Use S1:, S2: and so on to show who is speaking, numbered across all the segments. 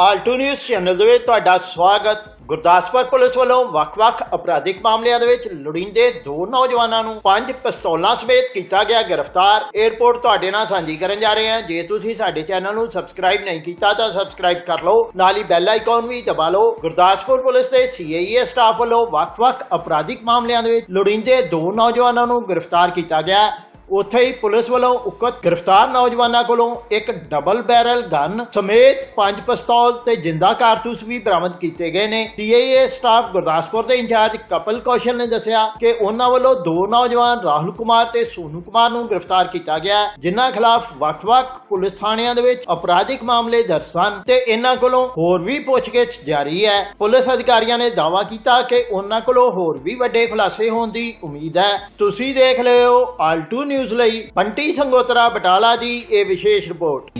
S1: Alto news channel ਦੇ ਵਿੱਚ ਤੁਹਾਡਾ ਸਵਾਗਤ। ਗੁਰਦਾਸਪੁਰ ਪੁਲਿਸ ਵੱਲੋਂ ਵੱਖ-ਵੱਖ ਅਪਰਾਧਿਕ ਮਾਮਲਿਆਂ ਦੇ ਵਿੱਚ ਲੋੜੀਂਦੇ ਦੋ ਨੌਜਵਾਨਾਂ ਨੂੰ ਪੰਜ ਪਿਸਤੌਲਾਂ ਸਮੇਤ ਕੀਤਾ ਗਿਆ ਗ੍ਰਿਫਤਾਰ। 에ਅਰਪੋਰਟ ਤੁਹਾਡੇ ਨਾਲ ਸਾਂਝੀ ਕਰਨ ਜਾ ਰਹੇ ਹਾਂ। ਜੇ ਤੁਸੀਂ ਸਾਡੇ ਚੈਨਲ ਨੂੰ ਸਬਸਕ੍ਰਾਈਬ ਨਹੀਂ ਕੀਤਾ ਤਾਂ ਸਬਸਕ੍ਰਾਈਬ ਕਰ ਲਓ। ਨਾਲ ਹੀ ਬੈਲ ਆਈਕਨ ਵੀ ਦਬਾ ਲਓ। ਗੁਰਦਾਸਪੁਰ ਪੁਲਿਸ ਦੇ ਸੀਆਈਏ ਸਟਾਫ ਵੱਲੋਂ ਵੱਖ-ਵੱਖ ਅਪਰਾਧਿਕ ਮਾਮਲਿਆਂ ਦੇ ਵਿੱਚ ਲੋੜੀਂਦੇ ਦੋ ਨੌਜਵਾਨਾਂ ਨੂੰ ਗ੍ਰਿਫਤਾਰ ਕੀਤਾ ਗਿਆ। ਉੱਥੇ ਹੀ ਪੁਲਿਸ ਵੱਲੋਂ ਉਕਤ ਗ੍ਰਿਫਤਾਰ ਨੌਜਵਾਨਾਂ ਕੋਲੋਂ ਇੱਕ ਡਬਲ ਬੈਰਲ ਗਨ ਸਮੇਤ ਪੰਜ ਪਿਸਤੌਲ ਤੇ ਜਿੰਦਾ ਕਾਰਤੂਸ ਵੀ ਬਰਾਮਦ ਕੀਤੇ ਗਏ ਨੇ। ਸੀਆਈਏ ਸਟਾਫ ਗੁਰਦਾਸਪੁਰ ਦੇ ਇੰਚਾਰਜ ਕਪਲ ਕੌਸ਼ਲ ਨੇ ਦੱਸਿਆ ਕਿ ਉਹਨਾਂ ਵੱਲੋਂ ਦੋ ਨੌਜਵਾਨ, ਰਾਹੁਲ ਕੁਮਾਰ ਤੇ ਸੋਨੂ ਕੁਮਾਰ ਨੂੰ ਗ੍ਰਿਫਤਾਰ ਕੀਤਾ ਗਿਆ ਜਿਨ੍ਹਾਂ ਖਿਲਾਫ ਵੱਖ-ਵੱਖ ਪੁਲਿਸ ਥਾਣਿਆਂ ਦੇ ਵਿੱਚ ਅਪਰਾਧਿਕ ਮਾਮਲੇ ਦਰਜ ਸਨ ਤੇ ਇਹਨਾਂ ਕੋਲੋਂ ਹੋਰ ਵੀ ਪੁੱਛਗਿੱਛ ਜਾਰੀ ਹੈ। ਪੁਲਿਸ ਅਧਿਕਾਰੀਆਂ ਨੇ ਦਾਅਵਾ ਕੀਤਾ ਕਿ ਉਹਨਾਂ ਕੋਲੋਂ ਹੋਰ ਵੀ ਵੱਡੇ ਖੁਲਾਸੇ ਹੋਣ ਦੀ ਉਮੀਦ ਹੈ। ਤੁਸੀਂ ਦੇਖ ਰਹੇ ਆਲਟੂ ਨਿਊਜ਼ ਲਈ ਬੰਟੀ ਸੰਗੋਤਰਾ ਬਟਾਲਾ ਦੀ ਇਹ ਵਿਸ਼ੇਸ਼ ਰਿਪੋਰਟ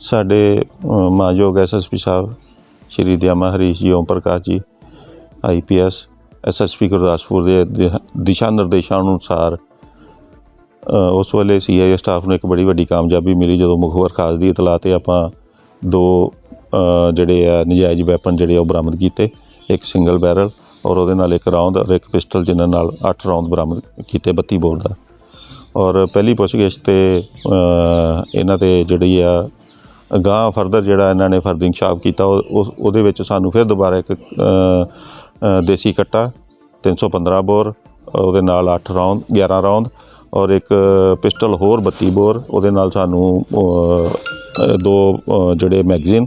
S2: ਸਾਡੇ ਅ, ਮਾਨਯੋਗ ਐਸਐਸਪੀ ਸਾਹਿਬ ਸ਼੍ਰੀ ਦਿਆਮਾ ਹਰੀਸ਼ ਜੀ ਓਮ ਪ੍ਰਕਾਸ਼ ਜੀ ਆਈਪੀਐਸ ਐਸਐਸਪੀ ਗੁਰਦਾਸਪੁਰ ਦੇ ਦਿਸ਼ਾ ਨਿਰਦੇਸ਼ਾਂ ਅਨੁਸਾਰ ਉਸ ਵੇਲੇ ਸੀਆਈਏ ਸਟਾਫ ਨੂੰ ਇੱਕ ਬੜੀ ਵੱਡੀ ਕਾਮਯਾਬੀ ਮਿਲੀ ਜਦੋਂ ਮੁਖਬਰ ਖਾਸ ਦੀ ਇਤਲਾਹ ਤੇ ਆਪਾਂ ਦੋ ਜਿਹੜੇ ਆ ਨਜਾਇਜ਼ ਵੈਪਨ ਜਿਹੜੇ ਆ ਉਹ ਬਰਾਮਦ ਕੀਤੇ। ਇੱਕ ਸਿੰਗਲ ਬੈਰਲ ਔਰ ਉਹਦੇ ਨਾਲ ਇੱਕ ਰਾਉਂਡ ਔਰ ਇੱਕ ਪਿਸਟਲ ਜਿਨ੍ਹਾਂ ਨਾਲ 8 ਰਾਉਂਡ ਬਰਾਮਦ ਕੀਤੇ 32 ਬੋਰ ਦਾ। ਔਰ ਪਹਿਲੀ ਪੁੱਛਗਿੱਛ ਤੇ ਇਹਨਾਂ ਤੇ ਜਿਹੜੀ ਆ ਗਾਂ ਫਰਦਰ ਜਿਹੜਾ ਇਹਨਾਂ ਨੇ ਫਰਦਿੰਗ ਸ਼ਾਪ ਕੀਤਾ ਉਹ- ਉਹਦੇ ਵਿੱਚ ਸਾਨੂੰ ਫਿਰ ਦੁਬਾਰਾ ਇੱਕ ਅ, ਅ, ਦੇਸੀ ਕੱਟਾ 315 ਬੋਰ ਉਹਦੇ ਨਾਲ 8 ਰਾਉਂਡ 11 ਰਾਉਂਡ ਔਰ ਇੱਕ ਪਿਸਟਲ ਹੋਰ 32 ਬੋਰ ਉਹਦੇ ਨਾਲ ਸਾਨੂੰ ਦੋ ਜਿਹੜੇ ਮੈਗਜ਼ੀਨ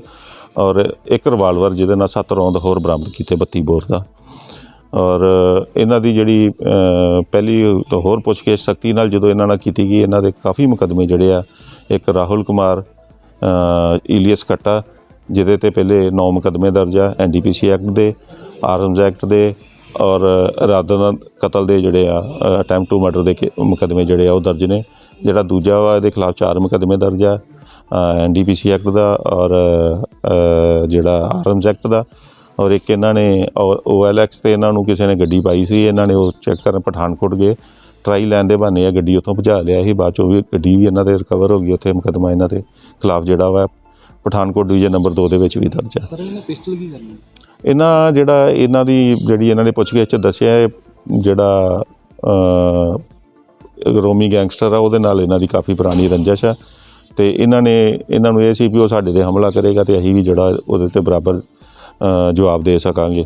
S2: ਔਰ ਇੱਕ ਰਿਵਾਲਵਰ ਜਿਹਦੇ ਨਾਲ 7 ਰਾਉਂਡ ਹੋਰ ਬਰਾਮਦ ਕੀਤੇ 32 ਬੋਰ ਦਾ। ਔਰ ਇਹਨਾਂ ਦੀ ਜਿਹੜੀ ਪਹਿਲੀ ਤੋਂ ਹੋਰ ਪੁੱਛਗਿੱਛ ਸਖਤੀ ਨਾਲ ਜਦੋਂ ਇਹਨਾਂ ਨਾਲ ਕੀਤੀ ਗਈ ਇਹਨਾਂ ਦੇ ਕਾਫੀ ਮੁਕੱਦਮੇ ਜਿਹੜੇ ਆ ਇੱਕ ਰਾਹੁਲ ਕੁਮਾਰ ਅ, ਇਲੀਅਸ ਕੱਟਾ ਜਿਹਦੇ ਤੇ ਪਹਿਲੇ 9 ਮੁਕੱਦਮੇ ਦਰਜ ਆ ਐਨਡੀਪੀਸੀ ਐਕਟ ਦੇ ਆਰਮਜ਼ ਐਕਟ ਦੇ ਔਰ ਇਰਾਦਾ ਕਤਲ ਦੇ ਜਿਹੜੇ ਆ ਅਟੈਂਪਟ ਟੂ ਮਰਡਰ ਦੇ ਕੇ- ਮੁਕੱਦਮੇ ਜਿਹੜੇ ਆ ਉਹ ਦਰਜ ਨੇ। ਜਿਹੜਾ ਦੂਜਾ ਵਾ ਇਹਦੇ ਖਿਲਾਫ 4 ਮੁਕੱਦਮੇ ਦਰਜ ਆ ਐਨਡੀਪੀਸੀ ਐਕਟ ਦਾ ਔਰ ਅ, ਜਿਹੜਾ ਆਰਮਜ਼ ਐਕਟ ਦਾ ਔਰ ਇੱਕ ਇਹਨਾਂ ਨੇ ਓਐਲਐਕਸ ਤੇ ਇਹਨਾਂ ਨੂੰ ਕਿਸੇ ਨੇ ਗੱਡੀ ਪਾਈ ਸੀ ਇਹਨਾਂ ਨੇ ਉਹ ਚੈੱਕ ਕਰਨ ਪਠਾਨਕੋਟ ਗਏ ਟਰਾਈ ਲੈਣ ਦੇ ਬਹਾਨੇ ਆ ਗੱਡੀ ਉੱਥੋਂ ਭਜਾ ਲਿਆ ਸੀ ਬਾਅਦ ਚੋਂ ਵੀ ਗੱਡੀ ਵੀ ਇਹਨਾਂ ਦੇ ਰਿਕਵਰ ਹੋ ਗਈ ਉੱਥੇ ਮੁਕੱਦਮਾ ਇਹਨਾਂ ਦੇ ਖਿਲਾਫ ਜਿਹੜਾ ਵਾ ਪਠਾਨਕੋਟ ਡਿਵੀਜ਼ਨ ਨੰਬਰ 2 ਦੇ ਵਿੱਚ ਵੀ ਦਰਜ ਹੈ
S3: ਸਰ ਇਹਨੇ ਪਿਸਟਲ ਕੀ ਕਰਨੀ?
S2: ਇਹਨਾਂ ਜਿਹੜਾ ਇਹਨਾਂ ਦੀ ਜਿਹੜੀ ਇਹਨਾਂ ਨੇ ਪੁੱਛਗਿੱਛ ਚ ਦੱਸਿਆ ਇਹ ਜਿਹੜਾ ਰੋਮੀ ਗੈਂਗਸਟਰ ਆ ਉਹਦੇ ਨਾਲ ਇਹਨਾਂ ਦੀ ਕਾਫੀ ਪੁਰਾਣੀ ਰੰਜਿਸ਼ ਆ। ਤੇ ਇਹਨਾਂ ਨੇ ਇਹਨਾਂ ਨੂੰ ਇਹ ਸੀ ਵੀ ਉਹ ਸਾਡੇ ਤੇ ਹਮਲਾ ਕਰੇਗਾ ਤੇ ਅਸੀਂ ਵੀ ਜਿਹੜਾ ਉਹਦੇ ਤੇ ਬਰਾਬਰ ਜਵਾਬ ਦੇ ਸਕਾਂਗੇ।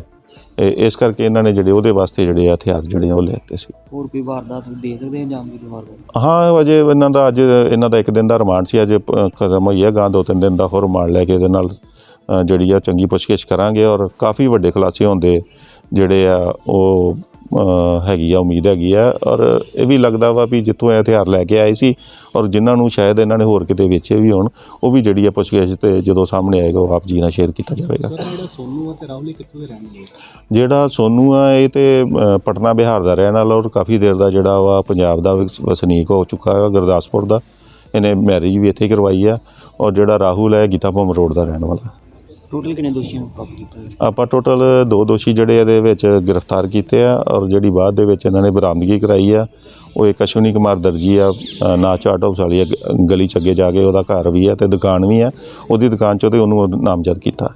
S2: ਇਹ- ਇਸ ਕਰਕੇ ਇਹਨਾਂ ਨੇ ਜਿਹੜੇ ਉਹਦੇ ਵਾਸਤੇ ਜਿਹੜੇ ਆ ਹਥਿਆਰ ਜਿਹੜੇ ਆ ਉਹ ਲੈ ਦਿੱਤੇ ਸੀ।
S3: ਹੋਰ ਕੋਈ ਵਾਰਦਾਤ ਦੇ ਸਕਦੇ ਆ ਜਾਮ ਦੀ ਵਾਰਦਾਤ?
S2: ਹਾਂ ਅਜੇ ਇਹਨਾਂ ਦਾ ਅੱਜ ਇਹਨਾਂ ਦਾ ਇੱਕ ਦਿਨ ਦਾ ਰਿਮਾਂਡ ਸੀ। ਅੱਜ ਖਤਮ ਹੋਈ ਹੈ। ਗਾਂ ਦੋ ਤਿੰਨ ਦਿਨ ਦਾ ਹੋਰ ਰਿਮਾਂਡ ਲੈ ਕੇ ਇਹਦੇ ਨਾਲ ਅ, ਜਿਹੜੀ ਆ ਚੰਗੀ ਪੁੱਛਗਿੱਛ ਕਰਾਂਗੇ ਔਰ ਕਾਫੀ ਵੱਡੇ ਖੁਲਾਸੇ ਹੁੰਦੇ ਜਿਹੜੇ ਆ ਉਹ ਹੈਗੀ ਆ ਉਮੀਦ ਹੈਗੀ ਆ। ਔਰ ਇਹ ਵੀ ਲੱਗਦਾ ਵਾ ਵੀ ਜਿੱਥੋਂ ਇਹ ਹਥਿਆਰ ਲੈ ਕੇ ਆਏ ਸੀ ਔਰ ਜਿਨ੍ਹਾਂ ਨੂੰ ਸ਼ਾਇਦ ਇਹਨਾਂ ਨੇ ਹੋਰ ਕਿਤੇ ਵੇਚੇ ਵੀ ਹੋਣ ਉਹ ਵੀ ਜਿਹੜੀ ਆ ਪੁੱਛਗਿੱਛ ਤੇ ਜਦੋਂ ਸਾਹਮਣੇ ਆਏਗਾ ਉਹ ਆਪ ਜੀ ਨਾਲ ਸ਼ੇਅਰ ਕੀਤਾ ਜਾਵੇਗਾ।
S3: ਜਿਹੜਾ ਸੋਨੂ ਆ ਤੇ ਰਾਹੁਲ ਇਹ ਕਿੱਥੋਂ ਦੇ ਰਹਿਣ ਵਾਲੇ
S2: ਜਿਹੜਾ ਸੋਨੂ ਆ ਇਹ ਤੇ ਪਟਨਾ ਬਿਹਾਰ ਦਾ ਰਹਿਣ ਵਾਲਾ ਔਰ ਕਾਫੀ ਦੇਰ ਦਾ ਜਿਹੜਾ ਵਾ ਪੰਜਾਬ ਦਾ ਵਸ- ਵਸਨੀਕ ਹੋ ਚੁੱਕਾ ਹੈ ਗੁਰਦਾਸਪੁਰ ਦਾ। ਇਹਨੇ ਮੈਰਿਜ ਵੀ ਇੱਥੇ ਕਰਵਾਈ ਆ। ਔਰ ਜਿਹੜਾ ਰਾਹੁਲ ਹੈ ਗੀਤਾਪੁਰਮ ਰੋਡ ਦਾ ਰਹਿਣ ਵਾਲਾ।
S3: ਟੋਟਲ ਕਿੰਨੇ ਦੋਸ਼ੀਆਂ ਨੂੰ ਕਾਬੂ ਕੀਤਾ ਗਿਆ?
S2: ਆਪਾਂ ਟੋਟਲ ਦੋ ਦੋਸ਼ੀ ਜਿਹੜੇ ਇਹਦੇ ਵਿੱਚ ਗ੍ਰਿਫਤਾਰ ਕੀਤੇ ਆ ਔਰ ਜਿਹੜੀ ਬਾਅਦ ਦੇ ਵਿੱਚ ਇਹਨਾਂ ਨੇ ਬਰਾਮਦਗੀ ਕਰਾਈ ਆ ਉਹ ਇੱਕ ਅਸ਼ਵਨੀ ਕੁਮਾਰ ਦਰਜੀ ਆ ਨਾਚ ਨਾ ਹਾਊਸ ਵਾਲੀ ਆ, ਗਲੀ ਚ ਅੱਗੇ ਜਾ ਕੇ ਉਹਦਾ ਘਰ ਵੀ ਆ ਤੇ ਦੁਕਾਨ ਵੀ ਆ ਉਹਦੀ ਦੁਕਾਨ ਚੋਂ ਤੇ ਉਹਨੂੰ ਨਾਮਜ਼ਦ ਕੀਤਾ